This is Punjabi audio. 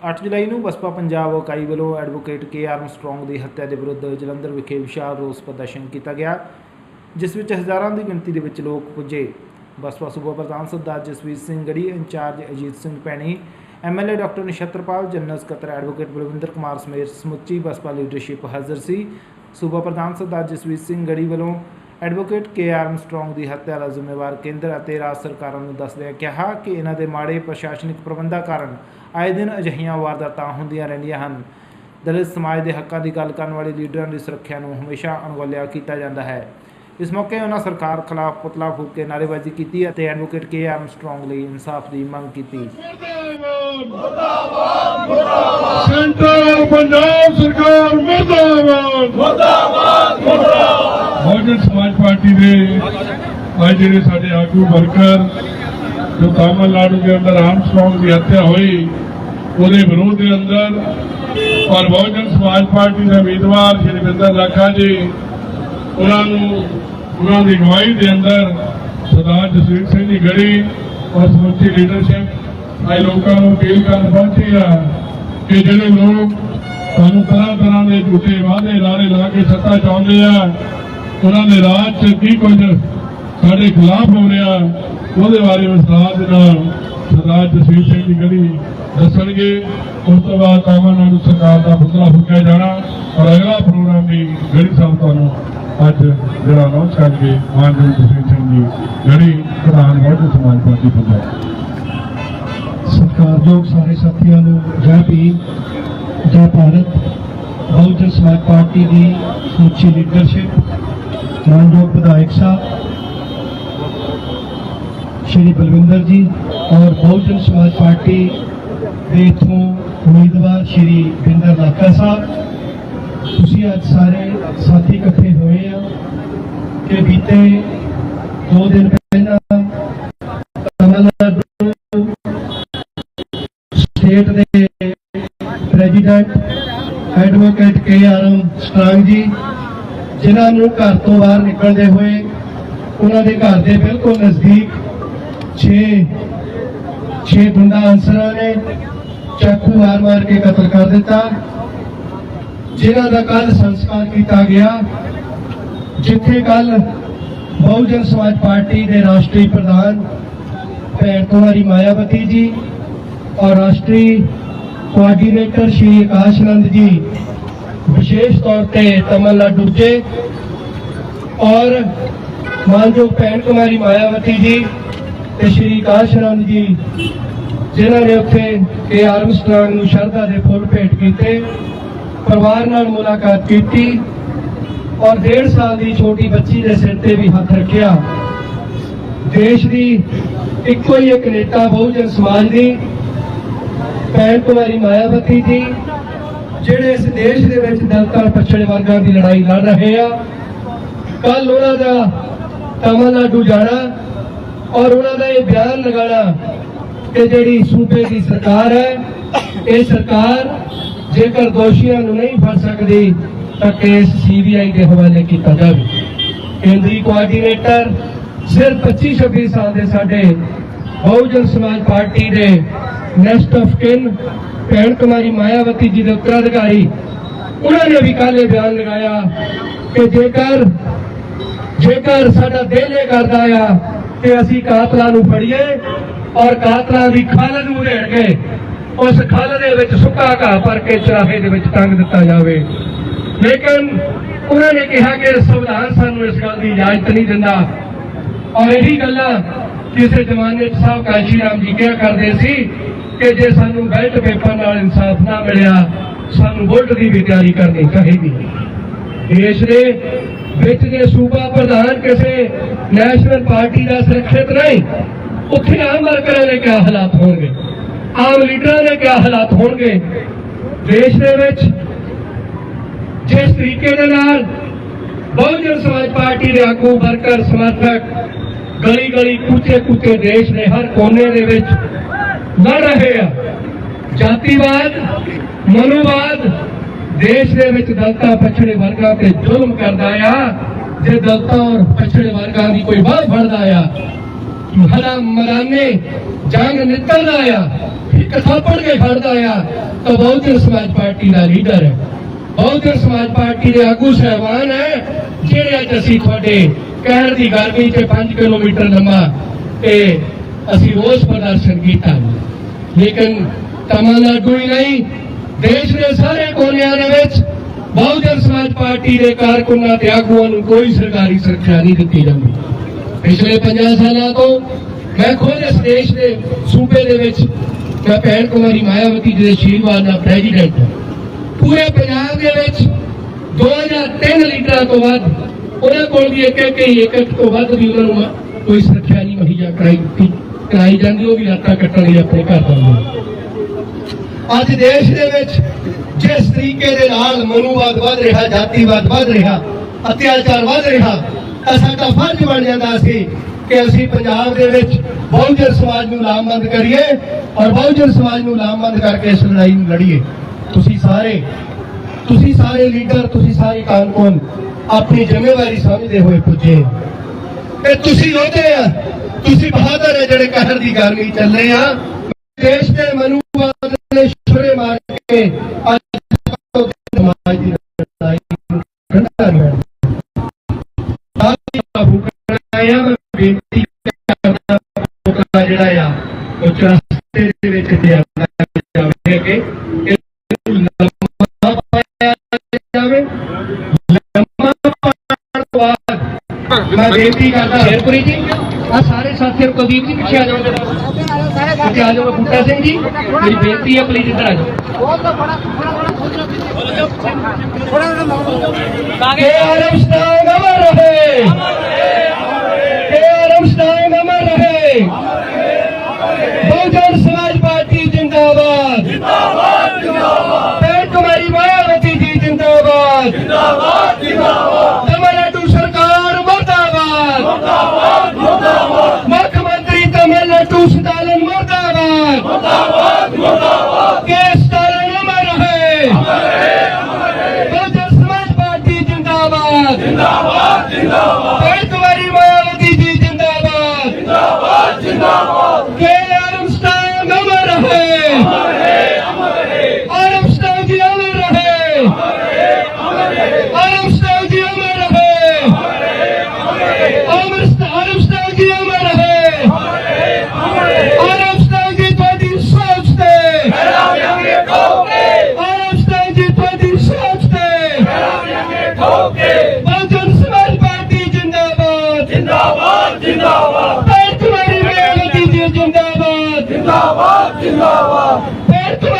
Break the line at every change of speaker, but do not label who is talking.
8 ਜੁਲਾਈ ਨੂੰ ਬਸਪਾ ਪੰਜਾਬ ਇਕਾਈ ਵੱਲੋਂ ਐਡਵੋਕੇਟ ਕੇ ਆਰ ਸਟਰੋਂਗ ਦੀ ਹੱਤਿਆ ਦੇ ਵਿਰੁੱਧ ਜਲੰਧਰ ਵਿਖੇ ਵਿਸ਼ਾਲ ਰੋਸ ਪ੍ਰਦਰਸ਼ਨ ਕੀਤਾ ਗਿਆ, ਜਿਸ ਵਿੱਚ ਹਜ਼ਾਰਾਂ ਦੀ ਗਿਣਤੀ ਦੇ ਵਿੱਚ ਲੋਕ ਪੁੱਜੇ। ਬਸਪਾ ਸੂਬਾ ਪ੍ਰਧਾਨ ਸਰਦਾਰ ਜਸਵੀਰ ਸਿੰਘ ਗੜੀ, in charge Ajit Singh Paini MLA doctor Nishtarpal general ਸਕੱਤਰ ਐਡਵੋਕੇਟ ਬਲਵਿੰਦਰ ਕੁਮਾਰ ਸਮੇਤ ਸਮੁੱਚੀ ਬਸਪਾ ਲੀਡਰਸ਼ਿਪ ਹਾਜ਼ਰ ਸੀ। ਸੂਬਾ ਪ੍ਰਧਾਨ ਸਰਦਾਰ ਜਸਵੀਰ ਸਿੰਘ ਗੜੀ ਵੱਲੋਂ ਐਡਵੋਕੇਟ ਕੇ ਆਰ ਸਟਰੋਂਗ ਦੀ ਹੱਤਿਆ ਦਾ ਜ਼ਿੰਮੇਵਾਰ ਕੇਂਦਰ ਅਤੇ ਰਾਜ ਸਰਕਾਰਾਂ ਨੂੰ ਦੱਸਦਿਆਂ ਕਿਹਾ ਕਿ ਇਹਨਾਂ ਦੇ ਮਾੜੇ ਪ੍ਰਸ਼ਾਸਨਿਕ ਪ੍ਰਬੰਧਾਂ ਕਾਰਨ ਆਏ ਦਿਨ ਅਜਿਹੀਆਂ ਵਾਰਦਾਤਾਂ ਹੁੰਦੀਆਂ ਰਹਿੰਦੀਆਂ ਹਨ। ਦਲਿਤ ਸਮਾਜ ਦੇ ਹੱਕਾਂ ਦੀ ਗੱਲ ਕਰਨ ਵਾਲੇ ਲੀਡਰਾਂ ਦੀ ਸੁਰੱਖਿਆ ਨੂੰ ਹਮੇਸ਼ਾ ਅਣਗੌਲਿਆ ਕੀਤਾ ਜਾਂਦਾ ਹੈ। ਇਸ ਮੌਕੇ ਉਹਨਾਂ ਸਰਕਾਰ ਖਿਲਾਫ ਪੁਤਲਾ ਫੂਕ ਕੇ ਨਾਅਰੇਬਾਜ਼ੀ ਕੀਤੀ ਅਤੇ ਐਡਵੋਕੇਟ ਕੇ ਆਰਮਸਟਰੋਂਗ ਲਈ ਇਨਸਾਫ ਦੀ ਮੰਗ ਕੀਤੀ।
ਸੈਂਟਰ ਪੰਜਾਬ ਸਰਕਾਰ ਮਰਦਾਬਾਦ। ਮਰਦਾਬਾਦ ਮਰਦਾਬਾਦ। ਸਮਾਜ ਪਾਰਟੀ ਦੇ ਅੱਜ ਜਿਹੜੇ ਸਾਡੇ ਆਗੂ ਵਰਕਰ ਜੋ ਤਾਮਿਲਨਾਡੂ ਦੇ ਅੰਦਰ ਆਰਮਸਟਰੋਂਗ ਦੀ ਹੱਤਿਆ ਹੋਈ, ਉਹਦੇ ਵਿਰੋਧ ਦੇ ਅੰਦਰ ਔਰ ਬਹੁਜਨ ਸਮਾਜ ਪਾਰਟੀ ਦੇ ਉਮੀਦਵਾਰ ਸ਼੍ਰੀ ਬਿੰਦਰ ਰਾਖਾ ਜੀ, ਉਹਨਾਂ ਨੂੰ, ਉਹਨਾਂ ਦੀ ਅਗਵਾਈ ਦੇ ਅੰਦਰ ਸਰਦਾਰ ਜਸਵੀਰ ਸਿੰਘ ਦੀ ਗੜੀ ਔਰ ਸਮੁੱਚੀ ਲੀਡਰਸ਼ਿਪ ਆਏ ਲੋਕਾਂ ਨੂੰ ਅਪੀਲ ਕਰਨ ਪਹੁੰਚੀ ਆ ਕਿ ਜਿਹੜੇ ਲੋਕ ਸਾਨੂੰ ਤਰ੍ਹਾਂ ਤਰ੍ਹਾਂ ਦੇ ਝੂਠੇ ਵਾਅਦੇ ਲਾਰੇ ਲਾ ਕੇ ਸੱਤਾ ਚਾਹੁੰਦੇ ਆ, ਉਹਨਾਂ ਦੇ ਰਾਜ 'ਚ ਕੀ ਕੁਝ ਸਾਡੇ ਖਿਲਾਫ ਹੋ ਰਿਹਾ ਉਹਦੇ ਬਾਰੇ ਵਿਸਥਾਰ ਦੇ ਨਾਲ ਸਰਦਾਰ ਜਸਵੀਰ ਸਿੰਘ ਦੀ ਗੜੀ ਦੱਸਣਗੇ। ਉਸ ਤੋਂ ਬਾਅਦ ਤਾਮਿਲਨਾਡੂ ਸਰਕਾਰ ਦਾ ਪੁਤਲਾ ਫੂਕਿਆ ਜਾਣਾ ਔਰ ਅਗਲਾ ਪ੍ਰੋਗਰਾਮ ਵੀ ਗੜੀ ਸਾਹਿਬ ਤੁਹਾਨੂੰ ਅੱਜ ਜਿਹੜਾ ਅਨਾਉਂਸ ਕਰਨਗੇ ਮਾਨਯੋਗ ਜਸਵੀਰ ਸਿੰਘ ਜੀ, ਗੜੀ ਪ੍ਰਧਾਨ ਬਹੁਜਨ ਸਮਾਜ ਪਾਰਟੀ ਪੰਜਾਬ
ਸਤਿਕਾਰਯੋਗ ਸਾਰੇ ਸਾਥੀਆਂ ਨੂੰ ਜੈ ਭੀਮ, ਜੈ ਭਾਰਤ। ਬਹੁਜਨ ਸਮਾਜ ਪਾਰਟੀ ਦੀ ਸਮੁੱਚੀ ਲੀਡਰਸ਼ਿਪ ਮਾਨਯੋਗ ਵਿਧਾਇਕ ਸਾਹਿਬ ਸ਼੍ਰੀ ਬਲਵਿੰਦਰ ਜੀ ਔਰ ਬਹੁਜਨ ਸਮਾਜ ਪਾਰਟੀ ਦੇ ਇਥੋਂ ਉਮੀਦਵਾਰ ਸ਼੍ਰੀ ਬਿੰਦਰ ਲਾਕਾ ਸਾਹਿਬ। ਤੁਸੀਂ ਅੱਜ ਸਾਰੇ ਸਾਥੀ ਇਕੱਠੇ ਹੋਏ ਆ ਕਿ ਬੀਤੇ ਦੋ ਦਿਨ ਪਹਿਲਾਂ ਤਮਿਲਨਾਡੂ ਸਟੇਟ ਦੇ president advocate K Armstrong ji, ਜਿਨ੍ਹਾਂ ਨੂੰ ਘਰ ਤੋਂ ਬਾਹਰ ਨਿਕਲਦੇ ਹੋਏ ਉਹਨਾਂ ਦੇ ਘਰ ਦੇ ਬਿਲਕੁਲ ਨਜ਼ਦੀਕ 6 6 ਗੁੰਡਾ ਅਨਸਰਾਂ ਨੇ ਚਾਕੂ ਮਾਰ-ਮਾਰ ਕੇ ਕਤਲ ਕਰ ਦਿੱਤਾ। ਜਿਨ੍ਹਾਂ ਦਾ ਕੱਲ ਸੰਸਕਾਰ ਕੀਤਾ ਗਿਆ, ਜਿੱਥੇ ਕੱਲ ਬਹੁਜਨ ਸਮਾਜ ਪਾਰਟੀ ਦੇ ਰਾਸ਼ਟਰੀ ਪ੍ਰਧਾਨ ਭੈਣ ਕੁਮਾਰੀ ਮਾਇਆਵਤੀ ਜੀ ਔਰ ਰਾਸ਼ਟਰੀ ਕੋਆਰਡੀਨੇਟਰ ਸ਼੍ਰੀ ਆਕਾਸ਼ਨੰਦ ਜੀ, ਵਿਸ਼ੇਸ਼ ਤੌਰ ਤੇ ਤਮਿਲਨਾਡੂ ਦੇ ਔਰ ਮਾਨਯੋਗ ਭੈਣ ਕੁਮਾਰੀ ਮਾਇਆਵਤੀ ਜੀ ਤੇ ਸ਼੍ਰੀ ਆਕਾਸ਼ਨੰਦ ਜੀ, ਜਿਨ੍ਹਾਂ ਨੇ ਉੱਥੇ ਕੇ ਆਰਮਸਟਰਾਂਗ ਨੂੰ ਸ਼ਰਧਾ ਦੇ ਫੁੱਲ ਭੇਟ ਕੀਤੇ, ਪਰਿਵਾਰ ਨਾਲ ਮੁਲਾਕਾਤ ਕੀਤੀ ਔਰ ਡੇਢ ਸਾਲ ਦੀ ਛੋਟੀ ਬੱਚੀ ਦੇ ਸਿਰ ਤੇ ਵੀ ਹੱਥ ਰੱਖਿਆ। ਦੇਸ਼ ਦੀ ਇੱਕੋ ਹੀ ਇੱਕ ਨੇਤਾ ਬਹੁਜਨ ਸਮਾਜ ਦੀ, ਭੈਣ ਕੁਮਾਰੀ ਮਾਇਆਵਤੀ ਜੀ, ਜਿਹੜੇ ਇਸ ਦੇਸ਼ ਦੇ ਵਿੱਚ ਦਲਤਾਂ ਪਛੜੇ ਵਰਗਾਂ ਦੀ ਲੜਾਈ ਲੜ ਰਹੇ ਆ। ਕੱਲ ਉਹਨਾਂ ਦਾ ਤਮਿਲਨਾਡੂ ਜਾਣਾ ਔਰ ਉਹਨਾਂ ਦਾ ਇਹ ਬਿਆਨ ਲਗਾਣਾ ਕਿ ਜਿਹੜੀ ਸੂਬੇ ਦੀ ਸਰਕਾਰ ਹੈ, ਇਹ ਸਰਕਾਰ ਜੇਕਰ ਦੋਸ਼ੀਆਂ ਨੂੰ ਨਹੀਂ ਫੜ ਸਕਦੀ, ਤਾਂ ਕੇਸ ਸੀਬੀਆਈ ਦੇ ਹਵਾਲੇ ਕੀਤਾ ਜਾਵੇ। ਕੇਂਦਰੀ ਕੋਆਰਡੀਨੇਟਰ ਸਿਰਫ 25 26 ਸਾਲ ਦੇ ਸਾਡੇ ਬਹੁਜਨ ਸਮਾਜ ਪਾਰਟੀ ਦੇ ਨੈਸਟ ਆਫ ਕਿਨ ਭੈਣ ਕੁਮਾਰੀ ਮਾਇਆਵਤੀ ਜੀ ਦੇ ਉੱਤਰਾਧਿਕਾਰੀ, ਉਹਨਾਂ ਨੇ ਵੀ ਕੱਲ੍ਹ ਇਹ ਬਿਆਨ ਲਗਾਇਆ ਕਿ ਜੇਕਰ ਜੇਕਰ ਸਾਡਾ ਦਿਲ ਇਹ ਕਰਦਾ ਆ ਕਿ ਅਸੀਂ ਕਾਤਲਾਂ ਨੂੰ ਫੜੀਏ ਔਰ ਕਾਤਲਾਂ ਦੀ ਖਾਲ ਨੂੰ ਰੇੜ ਕੇ ਉਸ ਖਾਲ ਦੇ ਵਿੱਚ ਸੁੱਕਾ ਘਾਹ ਭਰ ਕੇ ਚਰਾਹੇ ਦੇ ਵਿੱਚ ਟੰਗ ਦਿੱਤਾ ਜਾਵੇ। ਲੇਕਿਨ ਉਹਨਾਂ ਨੇ ਕਿਹਾ ਕਿ ਸੰਵਿਧਾਨ ਸਾਨੂੰ ਇਸ ਗੱਲ ਦੀ ਇਜਾਜ਼ਤ ਨਹੀਂ ਦਿੰਦਾ। ਔਰ ਇਹੀ ਗੱਲਾਂ ਕਿਸੇ ਜ਼ਮਾਨੇ 'ਚ ਸਾਹਿਬ ਕਾਂਸ਼ੀ ਰਾਮ ਜੀ ਕਿਹਾ ਕਰਦੇ ਸੀ ਕਿ ਜੇ ਸਾਨੂੰ ਬੈਲਟ ਪੇਪਰ ਨਾਲ ਇਨਸਾਫ ਨਾ ਮਿਲਿਆ, ਸਾਨੂੰ ਵੋਟ ਦੀ ਵੀ ਤਿਆਰੀ ਕਰਨੀ ਚਾਹੀਦੀ ਦੇਸ਼ ਦੇ ਵਿੱਚ ਜੇ ਸੂਬਾ ਪ੍ਰਧਾਨ ਕਿਸੇ ਨੈਸ਼ਨਲ ਪਾਰਟੀ ਦਾ ਸੁਰੱਖਿਅਤ ਨਹੀਂ, ਉੱਥੇ ਆਮ ਵਰਕਰਾਂ ਦੇ ਕਿਆ ਹਾਲਾਤ ਹੋਣਗੇ? ਆਮ ਲੀਡਰਾਂ ਦੇ ਕਿਆ ਹਾਲਾਤ ਹੋਣਗੇ? ਦੇਸ਼ ਦੇ ਵਿੱਚ ਜਿਸ ਤਰੀਕੇ ਦੇ ਨਾਲ ਬਹੁਜਨ ਸਮਾਜ ਪਾਰਟੀ ਦੇ ਆਗੂ, ਵਰਕਰ, ਸਮਰਥਕ ਗਲੀ ਗਲੀ ਕੂਚੇ ਕੂਚੇ ਦੇਸ਼ ਦੇ ਹਰ ਕੋਨੇ ਦੇ ਵਿੱਚ ਲੜ ਰਹੇ ਆ। ਜਾਤੀਵਾਦ, ਮਨੋਵਾਦ ਦੇਸ਼ ਦੇ ਵਿੱਚ ਦਲਤਾ ਪਛੜੇ ਵਰਗਾਂ ਤੇ ਜ਼ੁਲਮ ਕਰਦਾ ਆ, ਜੇ ਦਲਤਾ ਔਰ ਪਛੜੇ ਵਰਗਾਂ ਦੀ ਕੋਈ ਬਾਹ ਫੜਦਾ ਆ ਹਰਾ ਮਰਾਨੇ ਜੰਗ ਨਿਕਲਦਾ ਆ, ਇੱਕ ਥਾਪੜ ਕੇ ਫੜਦਾ ਆ, ਤਾਂ ਬਹੁਜਨ ਸਮਾਜ ਪਾਰਟੀ ਦਾ ਲੀਡਰ ਹੈ ਬਹੁਜਨ ਸਮਾਜ ਪਾਰਟੀ ਦੇ ਆਗੂ ਸਹਿਬਾਨ ਹੈ ਜਿਹੜੇ ਅੱਜ ਅਸੀਂ ਤੁਹਾਡੇ ਕਹਿਰ ਦੀ ਗਰਮੀ ਚ 5 ਕਿਲੋਮੀਟਰ ਲੰਮਾ ਤੇ ਅਸੀਂ ਰੋਸ ਪ੍ਰਦਰਸ਼ਨ ਕੀਤਾ। ਲੇਕਿਨ ਤਮਿਲਨਾਡੂ ਹੀ ਨਹੀਂ ਦੇਸ਼ ਦੇ ਸਾਰੇ ਕੋਨਿਆਂ ਦੇ ਵਿੱਚ ਬਹੁਜਨ ਸਮਾਜ ਪਾਰਟੀ ਦੇ ਕਾਰਕੁਨਾਂ ਤੇ ਆਗੂਆਂ ਨੂੰ ਕੋਈ ਸਰਕਾਰੀ ਸੁਰੱਖਿਆ ਨਹੀਂ ਦਿੱਤੀ ਜਾਂਦੀ। ਪਿਛਲੇ 50 ਸਾਲਾਂ ਤੋਂ ਮੈਂ ਖੁਦ ਇਸ ਦੇਸ਼ ਦੇ ਸੂਬੇ ਦੇ ਵਿੱਚ ਮੈਂ ਭੈਣ ਕੁਮਾਰੀ ਮਾਇਆਵਤੀ ਜੀ ਦੇ ਆਸ਼ੀਰਵਾਦ ਨਾਲ ਪ੍ਰੈਜ਼ੀਡੈਂਟ ਹਾਂ। ਪੂਰੇ ਪੰਜਾਬ ਦੇ ਵਿੱਚ 2003 ਲੀਟਰਾਂ ਤੋਂ ਵੱਧ, ਉਹਨਾਂ ਕੋਲ ਵੀ ਇੱਕ ਇੱਕ ਇੱਕ ਇੱਕ ਤੋਂ ਵੱਧ ਵੀ ਉਹਨਾਂ ਨੂੰ ਕੋਈ ਸੁਰੱਖਿਆ ਨਹੀਂ ਮੁਹੱਈਆ ਕਰਾਈ ਦਿੱਤੀ- ਕਰਾਈ ਜਾਂਦੀ, ਉਹ ਵੀ ਰਾਤਾਂ ਕੱਟਣ ਲਈ ਆਪਣੇ ਘਰ ਦਾ ਅੱਜ ਦੇਸ਼ ਦੇ ਵਿੱਚ ਜਿਸ ਤਰੀਕੇ ਦੇ ਨਾਲ ਮਨੂਵਾਦ ਵੱਧ ਰਿਹਾ ਜਾਤੀਵਾਦ ਵੱਧ ਰਿਹਾ ਅਤਿਆਚਾਰ ਵੱਧ ਰਿਹਾ, ਤਾਂ ਸਾਡਾ ਫਰਜ਼ ਬਣ ਜਾਂਦਾ ਸੀ ਕਿ ਅਸੀਂ ਪੰਜਾਬ ਦੇ ਵਿੱਚ ਬਹੁਜਨ ਸਮਾਜ ਨੂੰ ਲਾਮਬੰਦ ਕਰੀਏ ਔਰ ਬਹੁਜਨ ਸਮਾਜ ਨੂੰ ਲਾਮਬੰਦ ਕਰਕੇ ਇਸ ਲੜਾਈ ਨੂੰ ਲੜੀਏ। ਤੁਸੀਂ ਸਾਰੇ ਤੁਸੀਂ ਸਾਰੇ ਲੀਡਰ, ਤੁਸੀਂ ਸਾਰੇ ਕਾਰਕੁਨ ਆਪਣੀ ਜ਼ਿੰਮੇਵਾਰੀ ਸਮਝਦੇ ਹੋਏ ਪੁੱਜੇ। ਤੇ ਤੁਸੀਂ ਉਹਦੇ ਆ, ਤੁਸੀਂ ਬਹਾਦਰ ਹੈ ਜਿਹੜੇ ਕਹਿਰ ਦੀ ਗਰਮੀ ਚੱਲੇ ਰਹੇ ਆ। ਦੇਸ਼ ਦੇ ਮਨੂਵਾਦ ਨੇ ਛੁਰੇ ਮਾਰ ਕੇ ਅੱਜ ਸਮਾਜ ਦੀ ਲੜਾਈ ਠੰਡਾ ਨਹੀਂ ਹੋਣਾ ਬਾਬੂ ਆਇਆ ਮੈਂ ਬੇਨਤੀ ਕਰਦਾ ਮੌਕਾ ਜਿਹੜਾ ਆ ਉਹ ਚਰਸਤੇ ਦੇ ਵਿੱਚ ਦਿਆਂਦਾ ਜਾਵੇ ਕਿ ਲੰਮਾ ਪਾਇਆ ਜਾਵੇ ਲੰਮਾ ਪਾਉਣ ਤੋਂ ਬਾਅਦ ਮੈਂ ਬੇਨਤੀ ਕਰਦਾ ਸ਼ੇਰਪੁਰੀ ਜੀ ਆ ਸਾਰੇ ਸਾਥੀਆਂ ਨੂੰ ਕੁਲਦੀਪ ਜੀ ਪਿੱਛੇ ਆ ਜਾਓ ਤੁਸੀਂ ਆ ਜਾਓ ਬੁੱਟਾ ਸਿੰਘ ਜੀ ਮੇਰੀ ਬੇਨਤੀ ਹੈ ਪਲੀਜ਼ ਇੱਧਰ ਆ ਜਾਓ ਕੇ ਆਰਮ ਸਟਾਂਗ ਅਮਰ ਰਹੇ ਕੇ ਆਰਮ ਸਟਾਂਗ ਅਮਰ ਰਹੇ ਬਹੁਜਨ ਸਮਾਜ ਪਾਰਟੀ ਜਿੰਦਾਬਾਦ ਜਿੰਦਾਬਾਦ ਜਿੰਦਾਬਾਦ ਤੇ ਕੁਮਾਰੀ ਮਾਇਆਵਤੀ ਜੀ ਜਿੰਦਾਬਾਦ ਜਿੰਦਾਬਾਦ ਜਿੰਦਾਬਾਦ ਜਿੰਦਾਬਾਦ ਜਿੰਦਾਬਾਦ।